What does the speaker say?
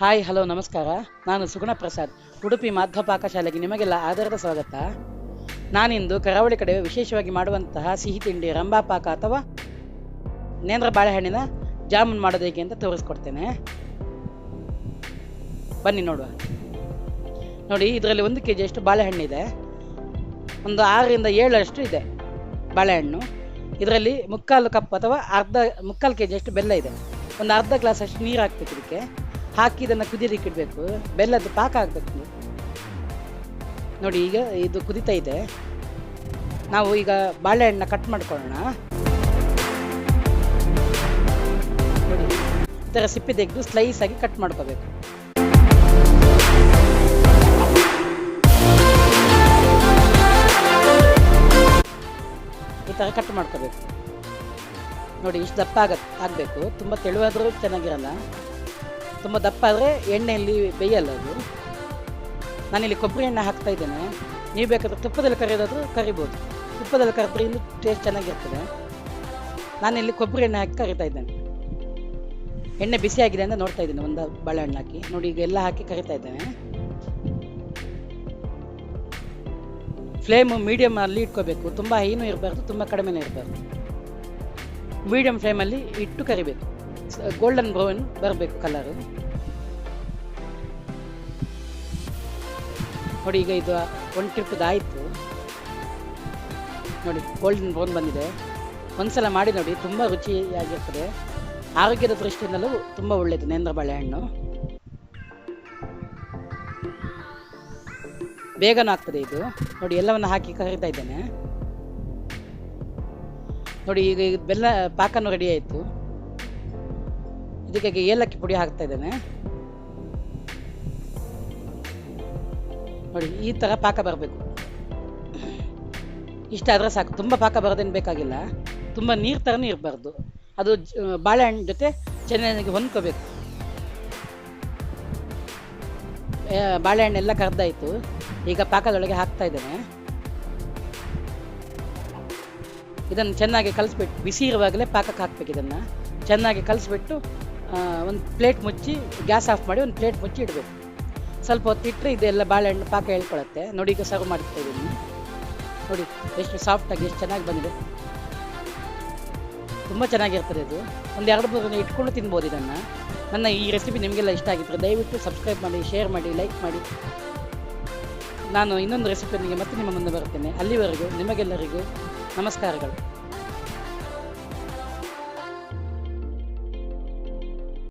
Hi hello ನಮಸ್ಕಾರ. ನಾನು ಸುಗುಣ ಪ್ರಸಾದ್, ಉಡುಪಿ ಮಾಧ್ವ ಪಾಕಶಾಲೆಗೆ ನಿಮಗೆಲ್ಲ ಆಧಾರದ ಸ್ವಾಗತ. ನಾನಿಂದು ಕರಾವಳಿ ಕಡೆ ವಿಶೇಷವಾಗಿ ಮಾಡುವಂತಹ ಸಿಹಿ ತಿಂಡಿ ರಂಬಾ ಪಾಕ ಅಥವಾ ನೇಂದ್ರ ಬಾಳೆಹಣ್ಣಿನ ಜಾಮೂನ್ ಮಾಡೋದು ಹೇಗೆ ಅಂತ ತೋರಿಸ್ಕೊಡ್ತೇನೆ. ಬನ್ನಿ ನೋಡುವ. ನೋಡಿ, ಇದರಲ್ಲಿ ಒಂದು ಕೆ ಜಿಯಷ್ಟು ಬಾಳೆಹಣ್ಣಿದೆ ಒಂದು ಆರರಿಂದ ಏಳರಷ್ಟು ಇದೆ ಬಾಳೆಹಣ್ಣು. ಇದರಲ್ಲಿ ಮುಕ್ಕಾಲು ಕಪ್ ಅಥವಾ ಅರ್ಧ, ಮುಕ್ಕಾಲು ಕೆ ಜಿಯಷ್ಟು ಬೆಲ್ಲ ಇದೆ. ಒಂದು ಅರ್ಧ ಗ್ಲಾಸ್ ಅಷ್ಟು ನೀರು ಹಾಕ್ಬೇಕು ಇದಕ್ಕೆ. ಹಾಕಿ ಇದನ್ನು ಕುದಿಲಿಕ್ಕೆ ಇಡಬೇಕು. ಬೆಲ್ಲದ ಪಾಕ ಆಗಬೇಕು. ನೋಡಿ, ಈಗ ಇದು ಕುದಿತಾ ಇದೆ. ನಾವು ಈಗ ಬಾಳೆಹಣ್ಣನ್ನ ಕಟ್ ಮಾಡ್ಕೊಳ್ಳೋಣ. ನೋಡಿ, ಈ ಥರ ಸಿಪ್ಪೆ ತೆಗೆದು ಸ್ಲೈಸ್ ಆಗಿ ಕಟ್ ಮಾಡ್ಕೋಬೇಕು. ಈ ಥರ ಕಟ್ ಮಾಡ್ಕೋಬೇಕು. ನೋಡಿ, ಇಷ್ಟು ದಪ್ಪ ಆಗ ಆಗಬೇಕು. ತುಂಬ ತೆಳುವಾದರೂ ಚೆನ್ನಾಗಿರಲ್ಲ. ತುಂಬ ದಪ್ಪ ಆದರೆ ಎಣ್ಣೆಯಲ್ಲಿ ಬೇಯಲ್ಲ ಅದು. ನಾನಿಲ್ಲಿ ಕೊಬ್ಬರಿ ಎಣ್ಣೆ ಹಾಕ್ತಾ ಇದ್ದೇನೆ. ನೀವು ಬೇಕಾದ್ರೆ ತುಪ್ಪದಲ್ಲಿ ಕರೆಯೋದಾದರೂ ಕರಿಬೋದು. ತುಪ್ಪದಲ್ಲಿ ಕರೆದ್ರೆ ಇನ್ನೂ ಟೇಸ್ಟ್ ಚೆನ್ನಾಗಿರ್ತದೆ. ನಾನಿಲ್ಲಿ ಕೊಬ್ಬರಿ ಎಣ್ಣೆ ಹಾಕಿ ಕರಿತಾ ಇದ್ದೇನೆ. ಎಣ್ಣೆ ಬಿಸಿಯಾಗಿದೆ ಅಂತ ನೋಡ್ತಾ ಇದ್ದೇನೆ, ಒಂದು ಬಾಳೆಹಣ್ಣು ಹಾಕಿ. ನೋಡಿ, ಈಗ ಎಲ್ಲ ಹಾಕಿ ಕರಿತಾ ಇದ್ದೇನೆ. ಫ್ಲೇಮು ಮೀಡಿಯಮಲ್ಲಿ ಇಟ್ಕೋಬೇಕು. ತುಂಬ ಹೈನೂ ಇರಬಾರ್ದು, ತುಂಬ ಕಡಿಮೆನೂ ಇರಬಾರ್ದು. ಮೀಡಿಯಮ್ ಫ್ಲೇಮಲ್ಲಿ ಇಟ್ಟು ಕರಿಬೇಕು. ಗೋಲ್ಡನ್ ಬ್ರೌನ್ ಬರಬೇಕು ಕಲರು ನೋಡಿ ಈಗ ಇದು ಒನ್ ಟ್ರಿಪ್ದು ಆಯಿತು. ನೋಡಿ ಗೋಲ್ಡನ್ ಬ್ರೌನ್ ಬಂದಿದೆ. ಒಂದ್ಸಲ ಮಾಡಿ ನೋಡಿ, ತುಂಬ ರುಚಿಯಾಗಿರ್ತದೆ. ಆರೋಗ್ಯದ ದೃಷ್ಟಿಯಿಂದಲೂ ತುಂಬ ಒಳ್ಳೆಯದು ನೇಂದ್ರ ಬಾಳೆಹಣ್ಣು ಬೇಗನೂ ಆಗ್ತದೆ ಇದು. ನೋಡಿ, ಎಲ್ಲವನ್ನು ಹಾಕಿ ಕರಿತಾ ಇದ್ದೇನೆ. ನೋಡಿ, ಈಗ ಬೆಲ್ಲ, ಪಾಕನೂ ರೆಡಿ ಆಯಿತು. ಇದಕ್ಕೆ ಏಲಕ್ಕಿ ಪುಡಿ ಹಾಕ್ತಾ ಇದ್ದೇನೆ. ನೋಡಿ, ಈ ಥರ ಪಾಕ ಬರಬೇಕು. ಇಷ್ಟ ಆದರೆ ಸಾಕು. ತುಂಬ ಪಾಕ ಬರೋದೇನು ಬೇಕಾಗಿಲ್ಲ. ತುಂಬ ನೀರು ಥರನೂ ಇರಬಾರ್ದು. ಅದು ಬಾಳೆಹಣ್ಣು ಜೊತೆ ಚೆನ್ನಾಗಿ ಹೊಂದ್ಕೋಬೇಕು. ಬಾಳೆಹಣ್ಣೆಲ್ಲ ಕರೆದಾಯಿತು. ಈಗ ಪಾಕದೊಳಗೆ ಹಾಕ್ತಾ ಇದ್ದೇನೆ. ಇದನ್ನು ಚೆನ್ನಾಗಿ ಕಲಿಸ್ಬಿಟ್ಟು ಬಿಸಿ ಇರುವಾಗಲೇ ಪಾಕಕ್ಕೆ ಹಾಕ್ಬೇಕು ಇದನ್ನು. ಚೆನ್ನಾಗಿ ಕಲಿಸ್ಬಿಟ್ಟು ಒಂದು ಪ್ಲೇಟ್ ಮುಚ್ಚಿ ಗ್ಯಾಸ್ ಆಫ್ ಮಾಡಿ ಒಂದು ಪ್ಲೇಟ್ ಮುಚ್ಚಿ ಇಡಬೇಕು. ಸ್ವಲ್ಪ ಹೊತ್ತು ಇಟ್ಟರೆ ಇದೆಲ್ಲ ಬಾಳೆಹಣ್ಣು ಪಾಕ ಹೇಳ್ಕೊಳತ್ತೆ. ನೋಡಿ ಈಗ ಸರ್ವ್ ಮಾಡ್ತಾ ನೋಡಿ, ಎಷ್ಟು ಸಾಫ್ಟಾಗಿ ಎಷ್ಟು ಚೆನ್ನಾಗಿ ಬಂದಿದೆ. ತುಂಬ ಚೆನ್ನಾಗಿರ್ತದೆ ಇದು. ಒಂದು ಎರಡು ಮೂರು ಇಟ್ಕೊಂಡು ತಿನ್ಬೋದು ಇದನ್ನು. ನನ್ನ ಈ ರೆಸಿಪಿ ನಿಮಗೆಲ್ಲ ಇಷ್ಟ ಆಗಿತ್ತು ದಯವಿಟ್ಟು ಸಬ್ಸ್ಕ್ರೈಬ್ ಮಾಡಿ ಶೇರ್ ಮಾಡಿ ಲೈಕ್ ಮಾಡಿ. ನಾನು ಇನ್ನೊಂದು ರೆಸಿಪಿಯೊಂದಿಗೆ ಮತ್ತೆ ನಿಮ್ಮ ಮುಂದೆ ಬರ್ತೇನೆ ಅಲ್ಲಿವರೆಗೂ ನಿಮಗೆಲ್ಲರಿಗೂ ನಮಸ್ಕಾರಗಳು.